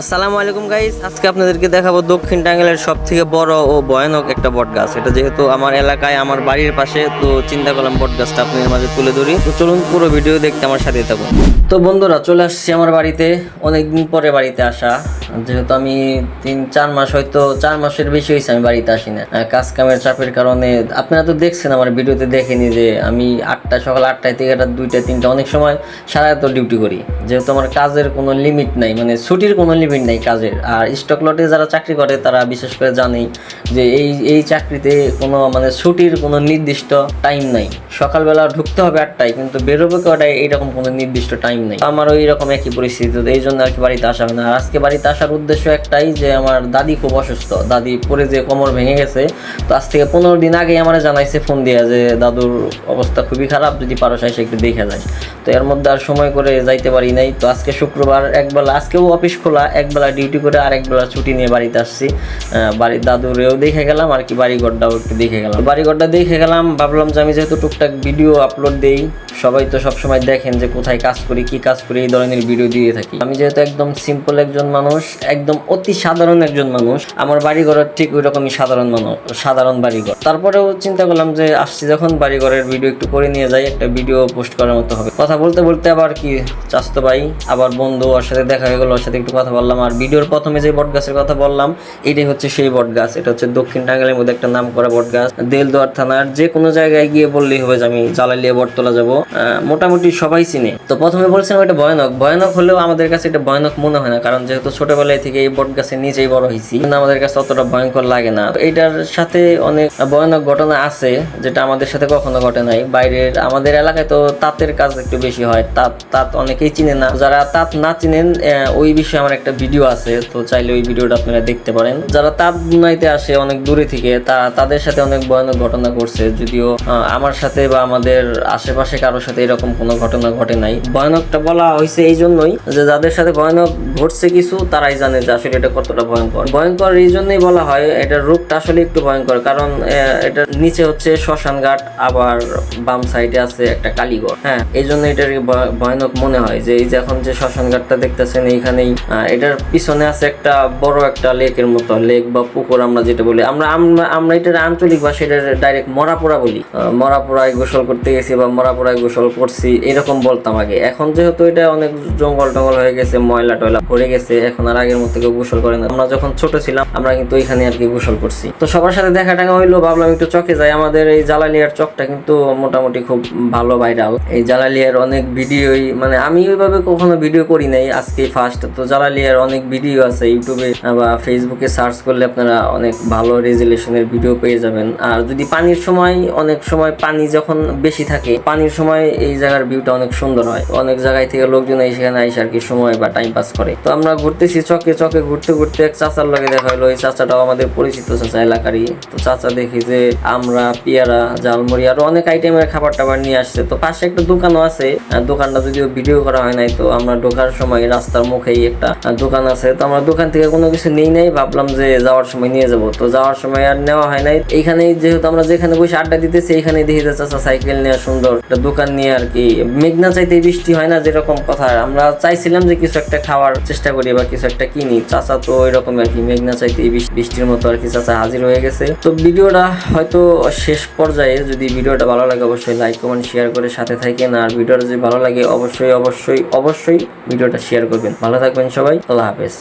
আসসালামু আলাইকুম গাইস আজকে আপনাদেরকে দেখাবো দক্ষিণ টাঙ্গেলের সব থেকে বড় ও ভয়ানক একটা বট গাছ। এটা যেহেতু আমার এলাকায়, আমার বাড়ির পাশে, তো চিন্তা করলাম বট গাছটা আপনাদের মাঝে তুলে ধরি। তো চলুন পুরো ভিডিও দেখতে আমার সাথে থাকুন। তো বন্ধুরা, চলে আসছি আমার বাড়িতে। অনেকদিন পরে বাড়িতে আসা। যেহেতু আমি তিন, চার মাস হয়তো, চার মাসের বেশি হয়েছে আমি বাড়িতে আসি না কাজ কামের চাপের কারণে আপনারা তো দেখছেন আমার ভিডিওতে দেখেনি যে আমি আটটা, সকাল আটটায় থেকে রাত দুইটা তিনটা অনেক সময় সারা রাত ডিউটি করি। যেহেতু আমার কাজের কোনো লিমিট নাই মানে ছুটির কোনো লিমিট নাই কাজের। আর স্টক লটে যারা চাকরি করে, তারা বিশেষ করে জানেই যে এই এই চাকরিতে কোনো মানে ছুটির কোনো নির্দিষ্ট টাইম নাই। সকালবেলা ঢুকতে হবে আটটায়, কিন্তু বেরোবে কটায়, এইরকম কোনো নির্দিষ্ট টাইম নেই। আমার ওই রকম একই পরিস্থিতি এই জন্য আর কি বাড়িতে আসা হয় না। আজকে বাড়িতে আসার উদ্দেশ্য একটাই যে আমার দাদি খুব অসুস্থ। দাদি পরে যে কোমর ভেঙে গেছে। তো আজ থেকে পনেরো দিন আগেই আমার জানাইছে, ফোন দিয়া যে, দাদুর অবস্থা খুবই খারাপ, যদি পারো এসে একটু দেখে যায় তো এর মধ্যে আর সময় করে যাইতে পারি নাই। তো আজকে শুক্রবার একবেলা আজকেও অফিস খোলা একবেলা ডিউটি করে আর একবেলা ছুটি নিয়ে বাড়িতে আসছি। বাড়ির দাদুরেও দেখে গেলাম, আর কি বাড়িঘরটাও একটু দেখে গেলাম। বাড়িঘরটা দেখে গেলাম, ভাবলাম যে আমি যেহেতু টুকটাক ভিডিও আপলোড দেই, সবাই তো সবসময় দেখেন যে কোথায় কাজ করি, কি কাজ করি, এই ধরনের ভিডিও দিয়ে থাকি। আমি যেহেতু একদম সিম্পল একজন মানুষ একদম অতি সাধারণ একজন মানুষ। আমার বাড়িঘরের ঠিক ওই রকমই সাধারণ মানুষ, সাধারণ বাড়িঘর। তারপরেও চিন্তা করলাম যে, আসছি যখন বাড়িঘরের ভিডিও একটু করে নিয়ে যাই, একটা ভিডিও পোস্ট করার মতো হবে। কথা বলতে বলতে আবার কি চাস্তো ভাই, আবার বন্ধু, ওর সাথে দেখা হয়ে গেলো, ওর সাথে একটু কথা বললাম। আর ভিডিওর প্রথমে যে বট গাছের কথা বললাম, এটাই হচ্ছে সেই বট গাছ এটা হচ্ছে দক্ষিণ টাঙ্গালের মধ্যে একটা নাম করা বট গাছ দেলদুয়ার থানার যে কোনো জায়গায় গিয়ে বললেই হবে যে, আমি জ্বালালিয়া বটতলা যাব। মোটামুটি সবাই চিনে। তো প্রথমে বলছিলাম এটা ভয়ানক। ভয়ানক হলেও আমাদের কাছে এটা ভয়ানক মনে হয় না, কারণ যেহেতু ছোটবেলায় থেকে এই বট গাছের নিচেই বড় হয়েছি। আমাদের কাছে অতটা ভয়ঙ্কর লাগে না। তো এটার সাথে অনেক ভয়ানক ঘটনা আছে, যেটা আমাদের সাথে কখনো ঘটে নাই। বাইরের আমাদের এলাকায় তো তাঁতের কাজ একটু বেশি হয়। তাঁত তাঁত অনেকেই চিনে না। যারা তাঁত না চিনেন ওই বিষয়ে আমার একটা ভিডিও আছে, তো চাইলে ওই ভিডিওটা আপনারা দেখতে পারেন। যারা তাঁত বুনাইতে আসে অনেক দূরে থেকে, তারা তাদের সাথে অনেক ভয়ানক ঘটনা ঘটছে। যদিও আমার সাথে বা আমাদের আশেপাশে কারোর সাথে এরকম কোনো ঘটনা ঘটে নাই। ভয়ানকটা বলা হয়েছে এই জন্যই যে যাদের সাথে ভয়ানক ঘটছে কিছু তারাই জানে যে আসলে এটা কতটা ভয়ঙ্কর। ভয়ঙ্কর এই জন্যই বলা হয়, এটার রূপটা আসলে একটু ভয়ঙ্কর, কারণ এটার নিচে হচ্ছে শ্মশান ঘাট আবার বাম সাইডে আছে একটা কালীঘর। হ্যাঁ এই জন্য এটার ভয়ানক মনে হয় যে, এই যে এখন যে শ্মশান ঘাটটা দেখতেছেন, এইখানেই এটার পিছনে আছে একটা বড় একটা লেকের মতো, লেক বা পুকুর আমরা যেটা বলি। আমরা আমরা এটার আঞ্চলিক ভাষা এটার ডাইরেক্ট মরাপোড়া বলি। মরাপোড়ায় গোসল করতে গেছি বা মরাপোড়ায় গোসল করছি, এরকম বলতাম আগে। এখন যেহেতু এটা অনেক জঙ্গল টঙ্গল হয়ে গেছে, ময়লা টয়লা ভরে গেছে, এখন আর আগের মতো কেউ গোসল করে না। আমরা যখন ছোট ছিলাম, আমরা কিন্তু এখানে আর কি গোসল করছি। তো সবার সাথে দেখা টাকা হইল, ভাবলাম একটু চকে যাই। আমাদের এই জালালিয়ার চকটা কিন্তু মোটামুটি খুব ভালো ভাইরাল এই জালালিয়ার অনেক ভিডিওই মানে আমি ওইভাবে কখনো ভিডিও করি নাই আজকে ফার্স্ট তো জালালিয়ার অনেক ভিডিও আছে ইউটিউবে বা ফেসবুকে সার্চ করলে আপনারা অনেক ভালো রেজুলেশনের ভিডিও পেয়ে যাবেন। আর যদি পানির সময়, অনেক সময় পানি যখন বেশি থাকে, পানির সময় এই জায়গার ভিউটা অনেক সুন্দর হয়। অনেক জায়গায় থেকে লোকজন সেখানে আইসে আর কি সময় বা টাইম পাস করে। তো আমরা ঘুরতেছি চকে চকে ঘুরতে ঘুরতে এক চাচার লগে দেখা হলো এই চাচাটাও আমাদের পরিচিত চাচা এলাকারই। তো চাচা দেখি যে আমরা, পেয়ারা জালমুড়ি আরও অনেক আইটেমের খাবার টাবার নিয়ে আসছে। তো পাশে একটা দোকানও আছে। দোকানটা যদিও ভিডিও করা হয় নাই, তো আমরা ঢোকার সময় রাস্তার মুখেই একটা দোকান আছে। তো আমরা দোকান থেকে কোনো কিছু নেই নাই, ভাবলাম যে যাওয়ার সময় নিয়ে যাব। তো যাওয়ার সময় আর নেওয়া হয় নাই। এইখানেই যেহেতু আমরা যেখানে বসে আড্ডা দিতেছি এইখানে দেখি যে চাচা সাইকেল নিয়ে সুন্দর একটা দোকান নিয়ে আর কি। মেঘনা চাইতে বৃষ্টি হয় না, যেরকম কথা। আমরা চাইছিলাম যে কিছু একটা খাওয়ার চেষ্টা করি বা কিছু একটা কিনি চাচা তো এরকম আর কি, মেঘনা চাইতে বৃষ্টির মতো আর কি চাচা হাজির হয়ে গেছে। তো ভিডিওটা হয়তো শেষ পর্যায়ে যদি ভিডিওটা ভালো লাগে, অবশ্যই লাইক কমেন্ট শেয়ার করে সাথে থাকেন। আর ভিডিওটা যদি ভালো লাগে, অবশ্যই অবশ্যই অবশ্যই ভিডিওটা শেয়ার করবেন। ভালো থাকবেন সবাই, আল্লাহ হাফেজ।